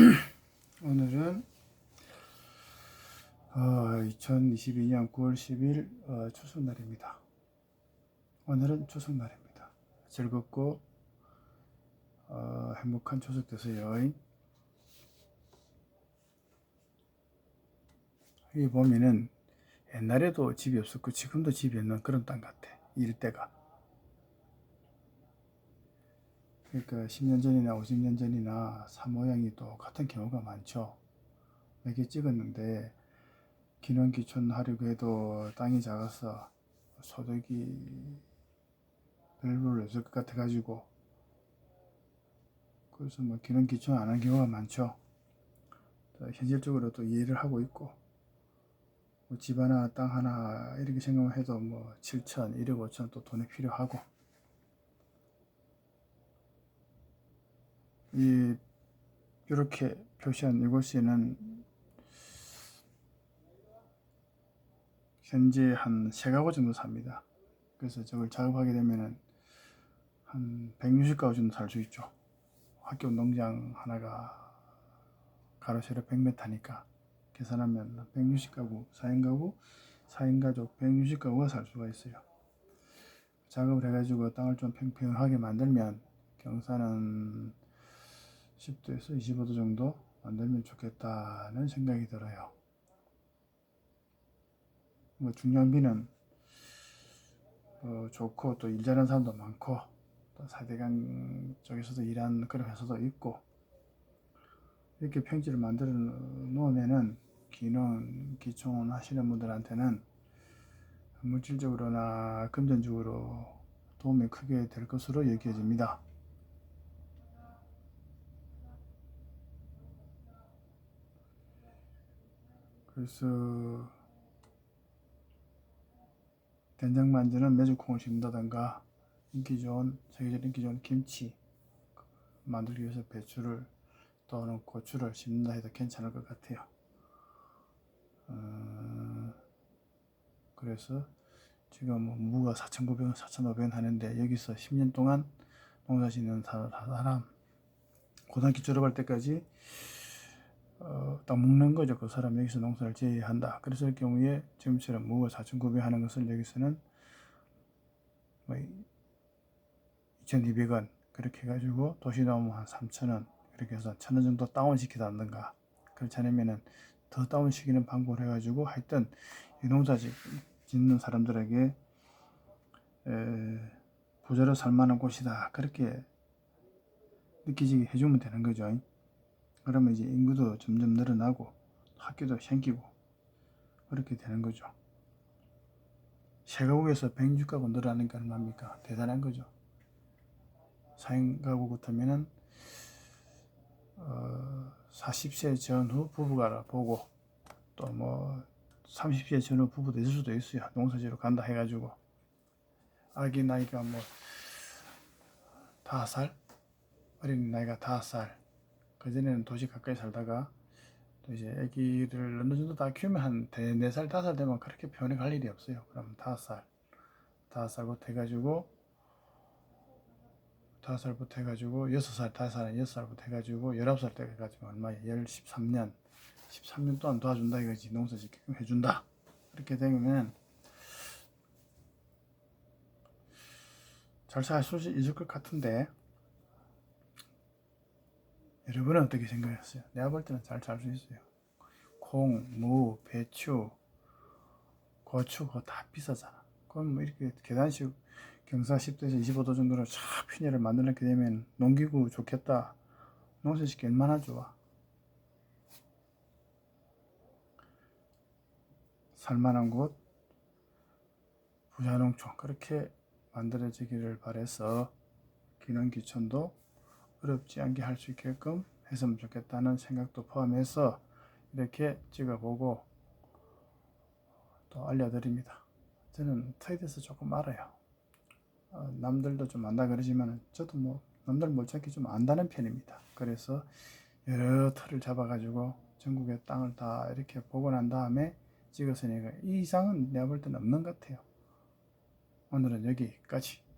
오늘은 어, 2022년 9월 10일 어, 추석날입니다. 오늘은 추석날입니다. 즐겁고 어, 행복한 추석 되세요. 여기 보면은 옛날에도 집이 없었고 지금도 집이 없는 그런 땅 같아. 일대가. 그러니까 10년 전이나 50년 전이나 산 모양이 또 같은 경우가 많죠. 몇 개 찍었는데 기농 기촌 하려고 해도 땅이 작아서 소득이 별로 없을 것 같아 가지고 그래서 뭐 기농 기촌 안 한 경우가 많죠. 또 현실적으로 또 이해를 하고 있고 뭐 집 하나 땅 하나 이렇게 생각을 해도 뭐 7천, 1억 5천 또 돈이 필요하고 이 이렇게 표시한 이곳에는 현재 한 세 가구 정도 삽니다. 그래서 저걸 작업하게 되면은 한 160가구 정도 살 수 있죠. 학교 농장 하나가 가로 세로 100m니까 계산하면 160가구, 4인 가구, 4인 가족 160가구가 살 수가 있어요. 작업을 해가지고 땅을 좀 평평하게 만들면 경사는 10도에서 25도 정도 만들면 좋겠다는 생각이 들어요. 뭐 중량비는 어, 좋고 또일 잘하는 사람도 많고 또 사대강 쪽에서도 일하는 그런 회사도 있고 이렇게 평지를 만들어 놓으면은 기능 기촌 하시는 분들한테는 물질적으로나 금전적으로 도움이 크게 될 것으로 여겨집니다. 그래서 된장 만두는 메주콩을 심는다던가 인기 좋은 세계적으로 인기 좋은 김치 만들기 위해서 배추를 또는 고추를 심는다 해도 괜찮을 것 같아요. 어, 그래서 지금 뭐 무가 4,900원, 4,500원 하는데 여기서 10년 동안 농사 짓는 사- 사람 고등학교 졸업할 때까지 어, 딱 먹는 거죠. 그 사람 여기서 농사를 지어야 한다. 그래서 그 경우에 지금처럼 무가 4,900 하는 것을 여기서는 뭐 2,200원 그렇게 해가지고 도시 나오면 한 3,000원 그렇게 해서 1,000원 정도 다운 시키다든가 그렇지 않으면은 더 다운 시키는 방법을 해가지고 하여튼 이 농사 짓- 짓는 사람들에게 에, 부자로 살만한 곳이다. 그렇게 느끼지게 해주면 되는 거죠. 그러면 이제 인구도 점점 늘어나고 학교도 생기고 그렇게 되는 거죠. 세가국에서 106가구 늘어나는 게 얼마입니까? 대단한 거죠. 4인 가구 같으면은 어, 40세 전후 부부가 보고 또 뭐 30세 전후 부부도 있을 수도 있어요. 농사지로 간다 해가지고 아기 나이가 뭐 다섯 살 어린 나이가 다섯 살 그전에는 도시 가까이 살다가 또 이제 아기를 어느 정도 다 키우면 한 네 살 다섯 살 되면 그렇게 병원에 갈 일이 없어요. 그럼 다섯 살 다섯 살부터 해가지고 다섯 살부터 해가지고 여섯 살 다섯 살 여섯 살부터 해가지고 열아홉 살 때까지 얼마야? 열 13년 13년 동안 도와준다 이거지 농사 짓게끔 해준다 이렇게 되면 잘 살 수 있을 것 같은데 여러분은 어떻게 생각했어요? 내가 볼 때는 잘 살 수 있어요. 콩, 무, 배추, 고추 그거 다 비싸잖아. 그럼 뭐 이렇게 계단식 경사 10도에서 25도 정도로 쫙 핀혈을 만들게 되면 농기구 좋겠다. 농사 짓기 얼마나 좋아. 살만한 곳, 부자농촌 그렇게 만들어지기를 바래서 기능기촌도 어렵지 않게 할 수 있게끔 했으면 좋겠다는 생각도 포함해서 이렇게 찍어보고 또 알려드립니다. 저는 트레이드에서 조금 알아요. 어, 남들도 좀 안다 그러지만 저도 뭐 남들 못찾기 좀 안다는 편입니다. 그래서 여러 틀을 잡아가지고 전국의 땅을 다 이렇게 보고 난 다음에 찍어서 내가 이 이상은 내가 볼 때는 없는 것 같아요. 오늘은 여기까지.